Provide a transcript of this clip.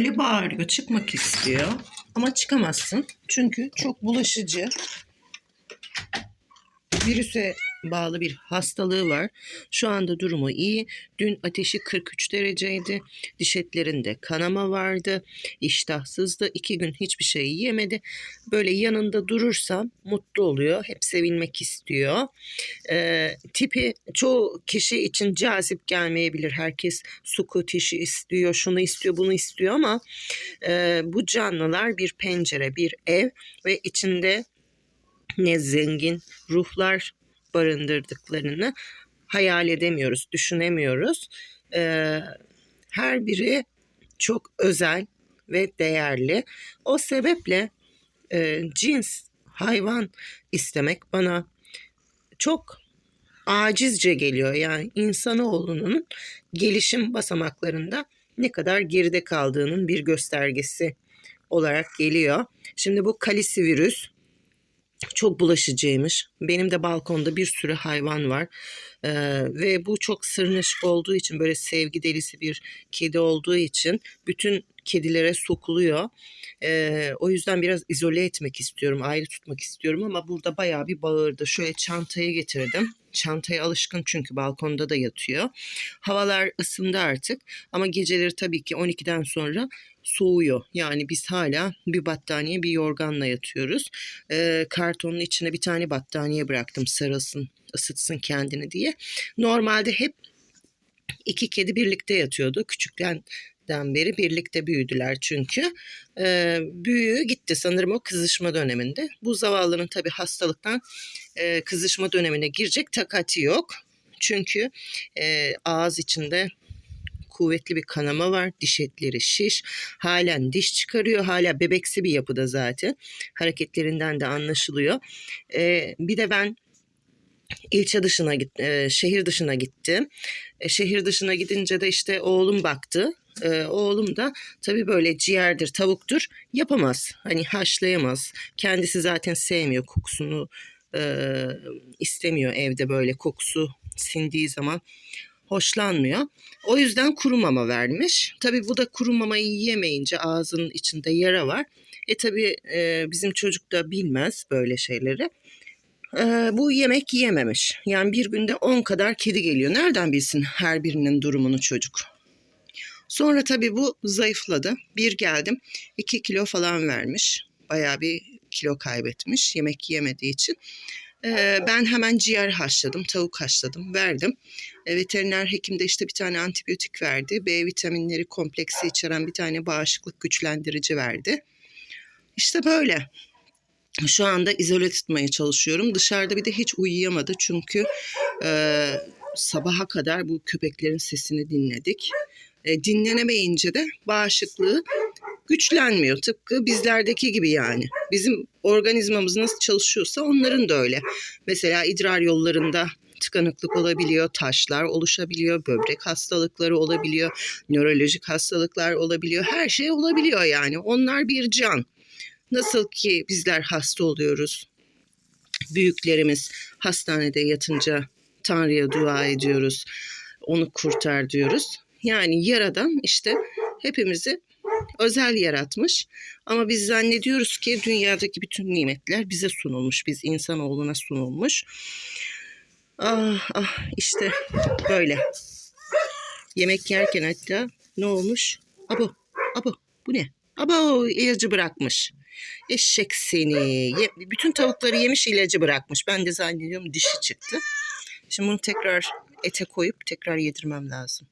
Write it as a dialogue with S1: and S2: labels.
S1: böyle bağırıyor, çıkmak istiyor. Ama çıkamazsın. Çünkü çok bulaşıcı. Virüse bağlı bir hastalığı var. Şu anda durumu iyi. Dün ateşi 43 dereceydi. Diş etlerinde kanama vardı. İştahsızdı. İki gün hiçbir şey yiyemedi. Böyle yanında durursam mutlu oluyor. Hep sevilmek istiyor. Ee, tipi çoğu kişi için cazip gelmeyebilir. Herkes sukutişi istiyor, şunu istiyor, bunu istiyor ama e, bu canlılar bir pencere, bir ev ve içinde ne zengin ruhlar barındırdıklarını hayal edemiyoruz, düşünemiyoruz. Ee, her biri çok özel ve değerli. O sebeple e, cins hayvan istemek bana çok acizce geliyor. Yani insanoğlunun gelişim basamaklarında ne kadar geride kaldığının bir göstergesi olarak geliyor. Şimdi bu kalisi virüs çok bulaşıcıymış. Benim de balkonda bir sürü hayvan var. Ee, ve bu çok sırnaşık olduğu için böyle sevgi delisi bir kedi olduğu için bütün kedilere sokuluyor. Ee, o yüzden biraz izole etmek istiyorum, ayrı tutmak istiyorum ama burada bayağı bir bağırdı. Şöyle çantayı getirdim. Çantaya alışkın çünkü balkonda da yatıyor. Havalar ısındı artık ama geceleri tabii ki 12'den sonra soğuyor. Yani biz hala bir battaniye bir yorganla yatıyoruz. Ee, kartonun içine bir tane battaniye bıraktım sarılsın ısıtsın kendini diye. Normalde hep iki kedi birlikte yatıyordu. Küçükten beri birlikte büyüdüler çünkü. Ee, büyüğü gitti sanırım o kızışma döneminde. Bu zavallının tabii hastalıktan e, kızışma dönemine girecek takati yok. Çünkü e, ağız içinde kuvvetli bir kanama var. Diş etleri şiş. Halen diş çıkarıyor. Hala bebeksi bir yapıda zaten. Hareketlerinden de anlaşılıyor. Ee, bir de ben ilçe dışına git, e, şehir dışına gittim. E, şehir dışına gidince de işte oğlum baktı. E, oğlum da tabii böyle ciğerdir, tavuktur yapamaz. Hani haşlayamaz. Kendisi zaten sevmiyor kokusunu e, istemiyor evde böyle kokusu sindiği zaman hoşlanmıyor. O yüzden kuru mama vermiş. Tabii bu da kuru mamayı yiyemeyince ağzının içinde yara var. E tabii e, bizim çocuk da bilmez böyle şeyleri. E, bu yemek yiyememiş. Yani bir günde 10 kadar kedi geliyor. Nereden bilsin her birinin durumunu çocuk? Sonra tabii bu zayıfladı. Bir geldim 2 kilo falan vermiş. Bayağı bir kilo kaybetmiş yemek yemediği için. Ee, ben hemen ciğer haşladım, tavuk haşladım, verdim. Ee, veteriner hekim de işte bir tane antibiyotik verdi. B vitaminleri kompleksi içeren bir tane bağışıklık güçlendirici verdi. İşte böyle. Şu anda izole tutmaya çalışıyorum. Dışarıda bir de hiç uyuyamadı çünkü e, sabaha kadar bu köpeklerin sesini dinledik. E, dinlenemeyince de bağışıklığı güçlenmiyor. Tıpkı bizlerdeki gibi yani. Bizim organizmamız nasıl çalışıyorsa onların da öyle. Mesela idrar yollarında tıkanıklık olabiliyor, taşlar oluşabiliyor, böbrek hastalıkları olabiliyor, nörolojik hastalıklar olabiliyor. Her şey olabiliyor yani. Onlar bir can. Nasıl ki bizler hasta oluyoruz. Büyüklerimiz hastanede yatınca Tanrı'ya dua ediyoruz. Onu kurtar diyoruz. Yani yaradan işte hepimizi özel yaratmış. Ama biz zannediyoruz ki dünyadaki bütün nimetler bize sunulmuş. Biz insanoğluna sunulmuş. Ah ah işte böyle. Yemek yerken hatta ne olmuş? Abo, abo bu ne? Abo ilacı bırakmış. Eşek seni. Ye, bütün tavukları yemiş ilacı bırakmış. Ben de zannediyorum dişi çıktı. Şimdi bunu tekrar ete koyup tekrar yedirmem lazım.